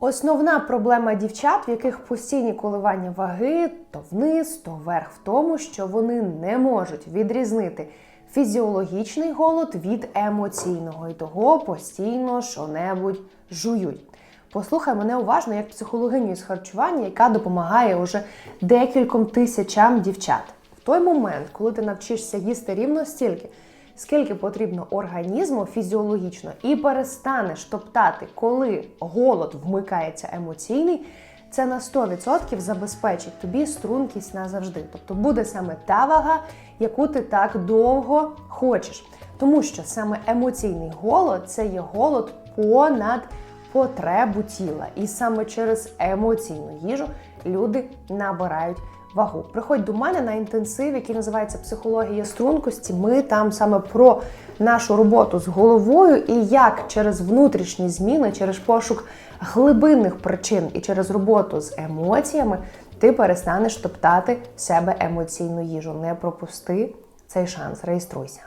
Основна проблема дівчат, в яких постійні коливання ваги то вниз, то вверх, в тому, що вони не можуть відрізнити фізіологічний голод від емоційного і того постійно що-небудь жують. Послухай мене уважно як психологиню з харчування, яка допомагає уже декільком тисячам дівчат. В той момент, коли ти навчишся їсти рівно стільки, скільки потрібно організму фізіологічно, і перестанеш топтати, коли голод вмикається емоційний, це на 100% забезпечить тобі стрункість назавжди. Тобто буде саме та вага, яку ти так довго хочеш. Тому що саме емоційний голод це є голод понад потребу тіла. І саме через емоційну їжу люди набирають вагу. Приходь до мене на інтенсив, який називається Психологія стрункості. Ми там саме про нашу роботу з головою і як через внутрішні зміни, через пошук глибинних причин і через роботу з емоціями ти перестанеш топтати в себе емоційну їжу. Не пропусти цей шанс. Реєструйся.